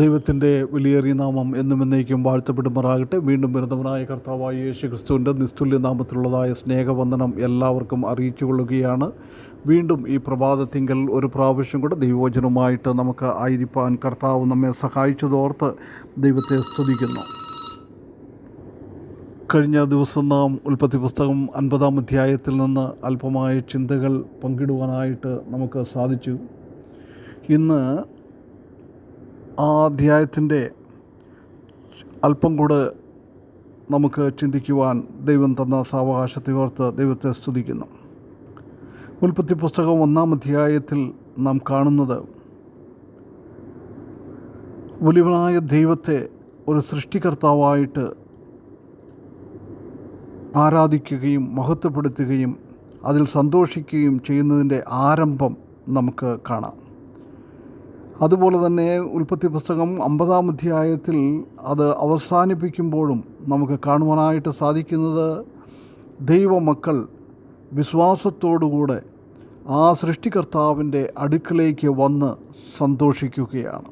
ദൈവത്തിന്റെ വിലയേറിയ നാമം എന്നും എന്നേക്കും വാഴ്ത്തപ്പെടുമാറാകട്ടെ. വീണ്ടും വരുന്നവനായ കർത്താവായ യേശു ക്രിസ്തുവിന്റെ നിസ്തുല്യ നാമത്തിലുള്ളതായ സ്നേഹവന്ദനം എല്ലാവർക്കും അറിയിച്ചു കൊള്ളുകയാണ് വീണ്ടും ഈ പ്രഭാതത്തിങ്കൽ ഒരു പ്രാവശ്യം കൂടെ ദൈവവചനവുമായിട്ട് നമുക്ക് ആയിരിക്കാൻ കർത്താവ് നമ്മെ സഹായിച്ചതോർത്ത് ദൈവത്തെ സ്തുതിക്കുന്നു. കഴിഞ്ഞ ദിവസം നാം ഉൽപ്പത്തി പുസ്തകം അൻപതാം അധ്യായത്തിൽ നിന്ന് അല്പമായ ചിന്തകൾ പങ്കിടുവാനായിട്ട് നമുക്ക് സാധിച്ചു. ഇന്ന് ആ അധ്യായത്തിന്റെ അല്പം കൂടെ നമുക്ക് ചിന്തിക്കുവാൻ ദൈവം തന്ന സാവകാശത്തെ ഓർത്ത് ദൈവത്തെ സ്തുതിക്കുന്നു. ഉൽപ്പത്തി പുസ്തകം ഒന്നാം അധ്യായത്തിൽ നാം കാണുന്നത് വലിയവനായ ദൈവത്തെ ഒരു സൃഷ്ടികർത്താവായിട്ട് ആരാധിക്കുകയും മഹത്വപ്പെടുത്തുകയും അതിൽ സന്തോഷിക്കുകയും ചെയ്യുന്നതിന്റെ ആരംഭം നമുക്ക് കാണാം. അതുപോലെ തന്നെ ഉൽപ്പത്തി പുസ്തകം അമ്പതാം അധ്യായത്തിൽ അത് അവസാനിപ്പിക്കുമ്പോഴും നമുക്ക് കാണുവാനായിട്ട് സാധിക്കുന്നത് ദൈവമക്കൾ വിശ്വാസത്തോടുകൂടെ ആ സൃഷ്ടികർത്താവിന്റെ അടുക്കിലേക്ക് വന്ന് സന്തോഷിക്കുകയാണ്.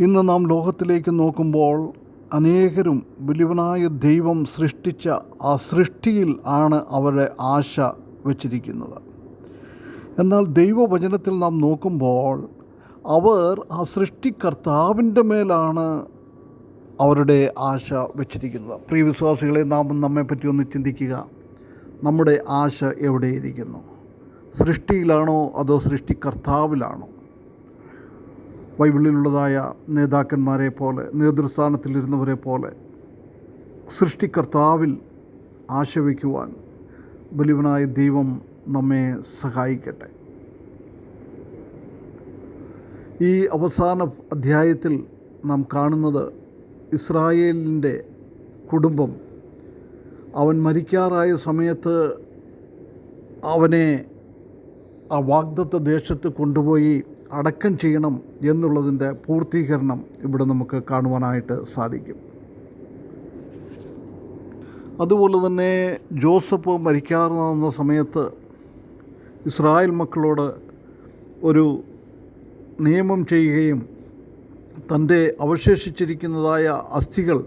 ഇന്ന് നാം ലോകത്തിലേക്ക് നോക്കുമ്പോൾ അനേകരും വലിയവനായ ദൈവം സൃഷ്ടിച്ച ആ സൃഷ്ടിയിൽ ആണ് അവരുടെ ആശ വച്ചിരിക്കുന്നത്. എന്നാൽ ദൈവവചനത്തിൽ നാം നോക്കുമ്പോൾ അവർ ആ സൃഷ്ടികർത്താവിന്റെ മേലാണ് അവരുടെ ആശ വെച്ചിരിക്കുന്നത്. പ്രിയ വിശ്വാസികളെ നാം നമ്മെപ്പറ്റി ഒന്ന് ചിന്തിക്കുക. നമ്മുടെ ആശ എവിടെയിരിക്കുന്നു? സൃഷ്ടിയിലാണോ അതോ സൃഷ്ടികർത്താവിലാണോ? ബൈബിളിലുള്ളതായ നേതാക്കന്മാരെ പോലെ നേതൃസ്ഥാനത്തിലിരുന്നവരെ പോലെ സൃഷ്ടികർത്താവിൽ ആശ വയ്ക്കുവാൻ ബലിവനായ ദൈവം നമ്മെ സഹായിക്കട്ടെ. ഈ അവസാന അധ്യായത്തിൽ നാം കാണുന്നത് ഇസ്രായേലിന്റെ കുടുംബം. അവൻ മരിക്കാറായ സമയത്ത് അവനെ ആ വാഗ്ദത്ത ദേശത്ത് കൊണ്ടുപോയി അടക്കം ചെയ്യണം എന്നുള്ളതിന്റെ പൂർത്തീകരണം ഇവിടെ നമുക്ക് കാണുവാനായിട്ട് സാധിക്കും. അതുപോലെ തന്നെ ജോസഫ് മരിക്കാറുന്ന സമയത്ത് ഇസ്രായേൽ മക്കളോട് ഒരു നിയമം ചെയ്യുകയും തന്റെ അവശേഷിച്ചിരിക്കുന്നതായ അസ്ഥികൾ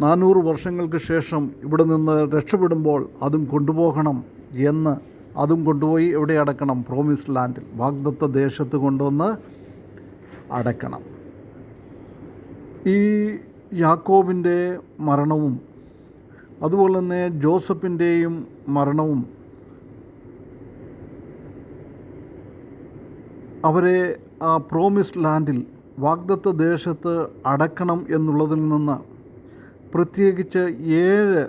നാനൂറ് വർഷങ്ങൾക്ക് ശേഷം ഇവിടെ നിന്ന് രക്ഷപ്പെടുമ്പോൾ അതും കൊണ്ടുപോകണം എന്ന് അതും കൊണ്ടുപോയി എവിടെ അടക്കണം? പ്രോമിസ് ലാൻഡിൽ വാഗ്ദത്ത ദേശത്ത് കൊണ്ടുവന്ന് അടക്കണം. ഈ യാക്കോബിന്റെ മരണവും അതുപോലെ തന്നെ ജോസഫിന്റെയും മരണവും അവരെ ആ പ്രോമിസ്ഡ് ലാൻഡിൽ വാഗ്ദത്ത ദേശത്ത് അടക്കണം എന്നുള്ളതിൽ നിന്ന് പ്രത്യേകിച്ച് ഏഴ്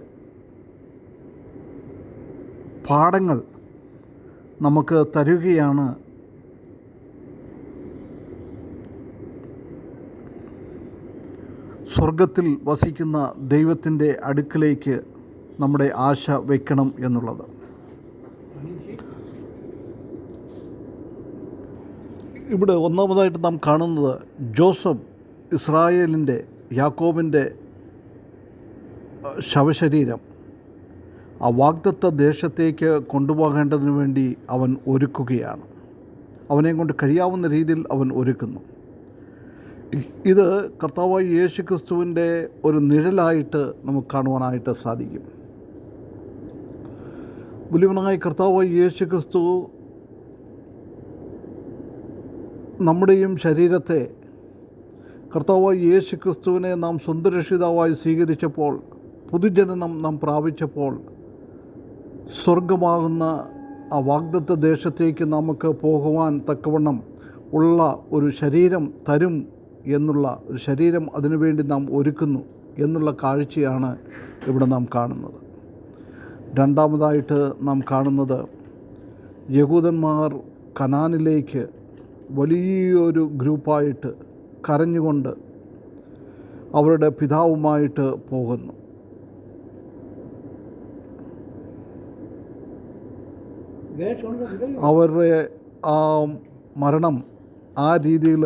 പാഠങ്ങൾ നമുക്ക് തരുകയാണ്. സ്വർഗത്തിൽ വസിക്കുന്ന ദൈവത്തിന്റെ അടുക്കിലേക്ക് നമ്മുടെ ആശ വയ്ക്കണം എന്നുള്ളത്. ഇവിടെ ഒന്നാമതായിട്ട് നാം കാണുന്നത് ജോസഫ് ഇസ്രായേലിന്റെ യാക്കോബിന്റെ ശവശരീരം. ആ വാഗ്ദത്ത ദേശത്തേക്ക് കൊണ്ടുപോകേണ്ടതിന് വേണ്ടി അവൻ ഒരുക്കുകയാണ്. അവനെ കൊണ്ട് കഴിയാവുന്ന രീതിയിൽ അവൻ ഒരുക്കുന്നു. ഇത് കർത്താവായി യേശു ക്രിസ്തുവിന്റെ ഒരു നിഴലായിട്ട് നമുക്ക് കാണുവാനായിട്ട് സാധിക്കും. വലിയവനായ കർത്താവായി യേശു ക്രിസ്തു നമ്മുടെയും ശരീരത്തെ കർത്താവായി യേശു ക്രിസ്തുവിനെ നാം സ്വന്തരക്ഷിതാവായി സ്വീകരിച്ചപ്പോൾ പുതുജനനം നാം പ്രാപിച്ചപ്പോൾ സ്വർഗമാകുന്ന ആ വാഗ്ദത്ത ദേശത്തേക്ക് നമുക്ക് പോകുവാൻ തക്കവണ്ണം ഉള്ള ഒരു ശരീരം തരും എന്നുള്ള ഒരു ശരീരം അതിനുവേണ്ടി നാം ഒരുക്കുന്നു എന്നുള്ള കാഴ്ചയാണ് ഇവിടെ നാം കാണുന്നത്. രണ്ടാമതായിട്ട് നാം കാണുന്നത് യഹൂദന്മാർ കനാനിലേക്ക് വലിയൊരു ഗ്രൂപ്പായിട്ട് കരഞ്ഞുകൊണ്ട് അവരുടെ പിതാവുമായിട്ട് പോകുന്നു. അവരുടെ ആ മരണം ആ രീതിയിൽ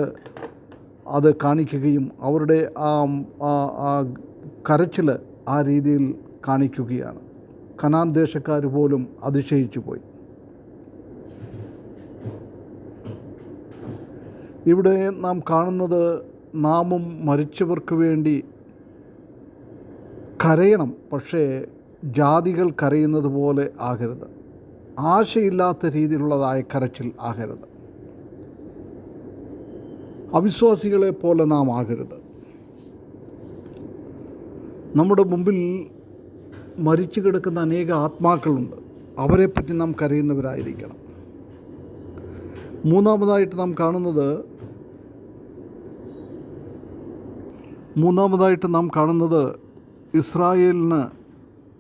അത് കാണിക്കുകയും അവരുടെ ആ കരച്ചിൽ ആ രീതിയിൽ കാണിക്കുകയാണ്. കനാൻ ദേശക്കാർ പോലും അതിശയിച്ചു പോയി ഇവിടെ നാം കാണുന്നത് നാമും മരിച്ചവർക്ക് വേണ്ടി കരയണം പക്ഷേ ജാതികൾ കരയുന്നത് പോലെ ആകരുത്. ആശയില്ലാത്ത രീതിയിലുള്ളതായ കരച്ചിൽ ആകരുത്. അവിശ്വാസികളെ പോലെ നാം ആകരുത്. നമ്മുടെ മുമ്പിൽ മരിച്ചു കിടക്കുന്ന അനേക ആത്മാക്കളുണ്ട്. അവരെപ്പറ്റി നാം കരയുന്നവരായിരിക്കണം. മൂന്നാമതായിട്ട് നാം കാണുന്നത് മൂന്നാമതായിട്ട് നാം കാണുന്നത് ഇസ്രായേലിന്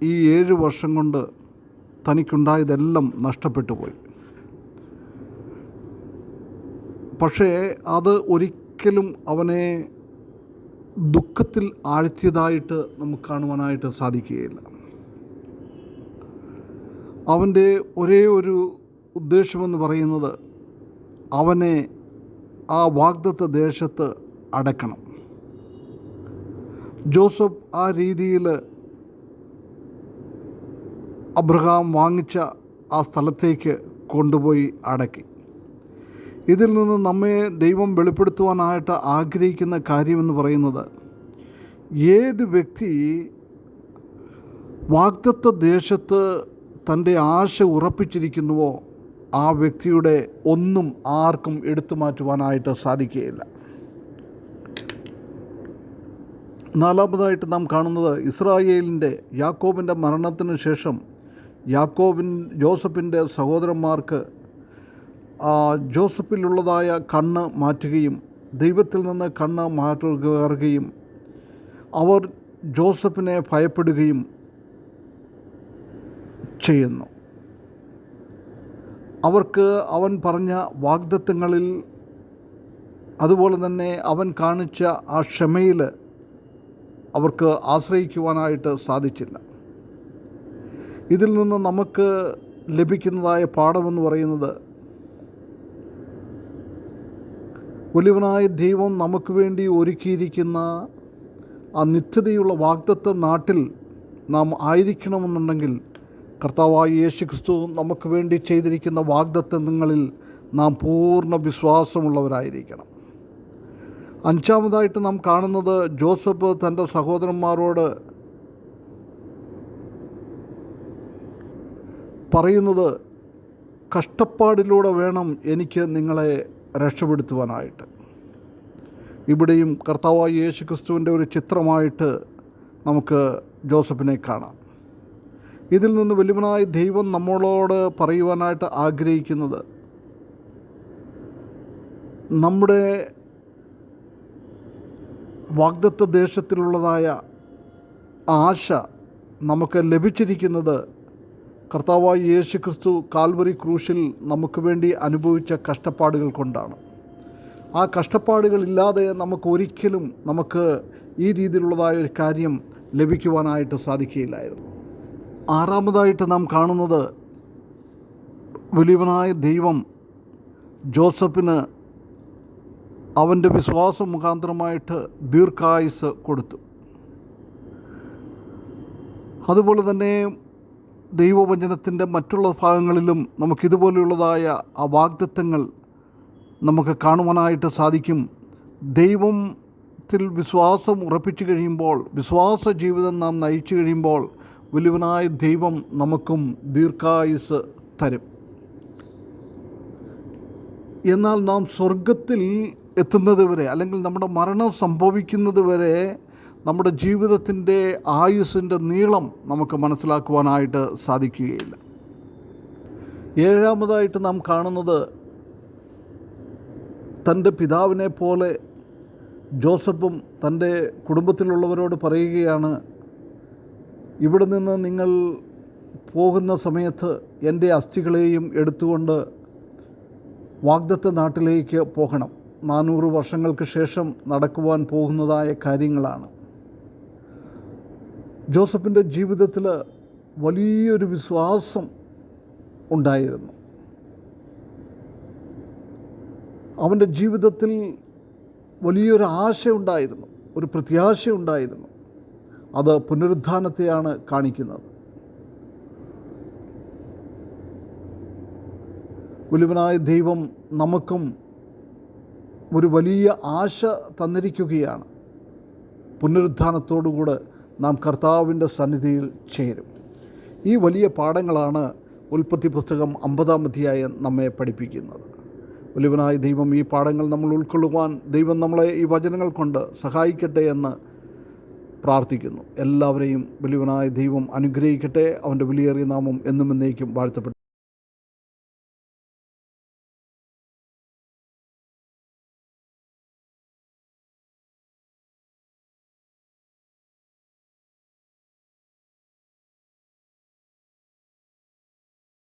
ഈ ഏഴ് വർഷം കൊണ്ട് തനിക്കുണ്ടായതെല്ലാം നഷ്ടപ്പെട്ടു പോയി. പക്ഷേ അത് ഒരിക്കലും അവനെ ദുഃഖത്തിൽ ആഴ്ത്തിയതായിട്ട് നമുക്ക് കാണുവാനായിട്ട് സാധിക്കുകയില്ല. അവന്റെ ഒരേ ഒരു ഉദ്ദേശമെന്ന് പറയുന്നത് അവനെ ആ വാഗ്ദത്ത ദേശത്ത് അടക്കണം. ജോസഫ് ആ രീതിയിൽ അബ്രഹാം വാങ്ങിച്ച ആ സ്ഥലത്തേക്ക് കൊണ്ടുപോയി അടക്കി. ഇതിൽ നിന്ന് നമ്മെ ദൈവം വെളിപ്പെടുത്തുവാനായിട്ട് ആഗ്രഹിക്കുന്ന കാര്യമെന്ന് പറയുന്നത് ഏത് വ്യക്തി വാഗ്ദത്ത ദേശത്ത് തന്റെ ആശ ഉറപ്പിച്ചിരിക്കുന്നുവോ ആ വ്യക്തിയുടെ ഒന്നും ആർക്കും എടുത്തു മാറ്റുവാനായിട്ട് സാധിക്കുകയില്ല. നാലാമതായിട്ട് നാം കാണുന്നത് ഇസ്രായേലിന്റെ യാക്കോബിന്റെ മരണത്തിന് ശേഷം യാക്കോബിൻ ജോസഫിന്റെ സഹോദരന്മാർക്ക് ജോസഫിലുള്ളതായ കണ്ണ് മാറ്റുകയും ദൈവത്തിൽ നിന്ന് കണ്ണ് മാറ്റുകയും അവർ ജോസഫിനെ ഭയപ്പെടുകയും ചെയ്യുന്നു. അവർക്ക് അവൻ പറഞ്ഞ വാഗ്ദത്തങ്ങളിൽ അതുപോലെ തന്നെ അവൻ കാണിച്ച ആ ക്ഷമയിൽ അവർക്ക് ആശ്രയിക്കുവാനായിട്ട് സാധിച്ചില്ല. ഇതിൽ നിന്ന് നമുക്ക് ലഭിക്കുന്നതായ പാഠമെന്ന് പറയുന്നത് വലിയവനായ ദൈവം നമുക്ക് വേണ്ടി ഒരുക്കിയിരിക്കുന്ന ആ നിത്യതയുള്ള വാഗ്ദത്ത നാട്ടിൽ നാം ആയിരിക്കണമെന്നുണ്ടെങ്കിൽ കർത്താവായ യേശു ക്രിസ്തു നമുക്ക് വേണ്ടി ചെയ്തിരിക്കുന്ന വാഗ്ദത്തങ്ങളിൽ നാം പൂർണ വിശ്വാസമുള്ളവരായിരിക്കണം. അഞ്ചാമതായിട്ട് നാം കാണുന്നത് ജോസഫ് തന്റെ സഹോദരന്മാരോട് പറയുന്നത് കഷ്ടപ്പാടിലൂടെ വേണം എനിക്ക് നിങ്ങളെ രക്ഷപ്പെടുത്തുവാനായിട്ട്. ഇവിടെയും കർത്താവായ യേശു ക്രിസ്തുവിന്റെ ഒരു ചിത്രമായിട്ട് നമുക്ക് ജോസഫിനെ കാണാം. ഇതിൽ നിന്ന് വലുവനായ ദൈവം നമ്മളോട് പറയുവാനായിട്ട് ആഗ്രഹിക്കുന്നത് നമ്മുടെ വാഗ്ദത്ത ദേശത്തിലുള്ളതായ ആശ നമുക്ക് ലഭിച്ചിരിക്കുന്നത് കർത്താവായ യേശു ക്രിസ്തു കാൽവറി ക്രൂശിൽ നമുക്ക് വേണ്ടി അനുഭവിച്ച കഷ്ടപ്പാടുകൾ കൊണ്ടാണ്. ആ കഷ്ടപ്പാടുകളില്ലാതെ നമുക്ക് ഒരിക്കലും നമുക്ക് ഈ രീതിയിലുള്ളതായ ഒരു കാര്യം ലഭിക്കുവാനായിട്ട് സാധിക്കുകയില്ലായിരുന്നു. ആറാമതായിട്ട് നാം കാണുന്നത് വലിയവനായ ദൈവം ജോസഫിന് അവന്റെ വിശ്വാസം മുഖാന്തരമായിട്ട് ദീർഘായുസ് കൊടുത്തു. അതുപോലെ തന്നെ ദൈവവചനത്തിന്റെ മറ്റുള്ള ഭാഗങ്ങളിലും നമുക്കിതുപോലെയുള്ളതായ ആ വാഗ്ദത്വങ്ങൾ നമുക്ക് കാണുവാനായിട്ട് സാധിക്കും. ദൈവത്തിൽ വിശ്വാസം ഉറപ്പിച്ചു കഴിയുമ്പോൾ വിശ്വാസ ജീവിതം നാം നയിച്ചു കഴിയുമ്പോൾ വലുവനായ ദൈവം നമുക്കും ദീർഘായുസ് തരും. എന്നാൽ നാം സ്വർഗത്തിൽ എത്തുന്നത് വരെ അല്ലെങ്കിൽ നമ്മുടെ മരണം സംഭവിക്കുന്നത് വരെ നമ്മുടെ ജീവിതത്തിന്റെ ആയുസ്സിന്റെ നീളം നമുക്ക് മനസ്സിലാക്കുവാനായിട്ട് സാധിക്കുകയില്ല. ഏഴാമതായിട്ട് നാം കാണുന്നത് തന്റെ പിതാവിനെ പോലെ ജോസഫും തന്റെ കുടുംബത്തിലുള്ളവരോട് പറയുകയാണ് ഇവിടെ നിന്ന് നിങ്ങൾ പോകുന്ന സമയത്ത് എന്റെ അസ്ഥികളെയും എടുത്തുകൊണ്ട് വാഗ്ദത്ത നാട്ടിലേക്ക് പോകണം. നാനൂറ് വർഷങ്ങൾക്ക് ശേഷം നടക്കുവാൻ പോകുന്നതായ കാര്യങ്ങളാണ്. ജോസഫിന്റെ ജീവിതത്തിൽ വലിയൊരു വിശ്വാസം ഉണ്ടായിരുന്നു. അവന്റെ ജീവിതത്തിൽ വലിയൊരു ആശ ഉണ്ടായിരുന്നു. ഒരു പ്രത്യാശ ഉണ്ടായിരുന്നു. അത് പുനരുദ്ധാനത്തെയാണ് കാണിക്കുന്നത്. വലിയവനായ ദൈവം നമുക്കും ഒരു വലിയ ആശ തന്നിരിക്കുകയാണ്. പുനരുദ്ധാനത്തോടുകൂടെ നാം കർത്താവിന്റെ സന്നിധിയിൽ ചേരും. ഈ വലിയ പാഠങ്ങളാണ് ഉൽപ്പത്തി പുസ്തകം അമ്പതാം അധ്യായം നമ്മെ പഠിപ്പിക്കുന്നത്. വലുവനായ ദൈവം ഈ പാഠങ്ങൾ നമ്മൾ ഉൾക്കൊള്ളുവാൻ ദൈവം നമ്മളെ ഈ വചനങ്ങൾ കൊണ്ട് സഹായിക്കട്ടെ എന്ന് പ്രാർത്ഥിക്കുന്നു. എല്ലാവരെയും വലുവനായ ദൈവം അനുഗ്രഹിക്കട്ടെ. അവന്റെ വിലയേറിയ നാമം എന്നും എന്നേക്കും വാഴ്ത്തപ്പെട്ടു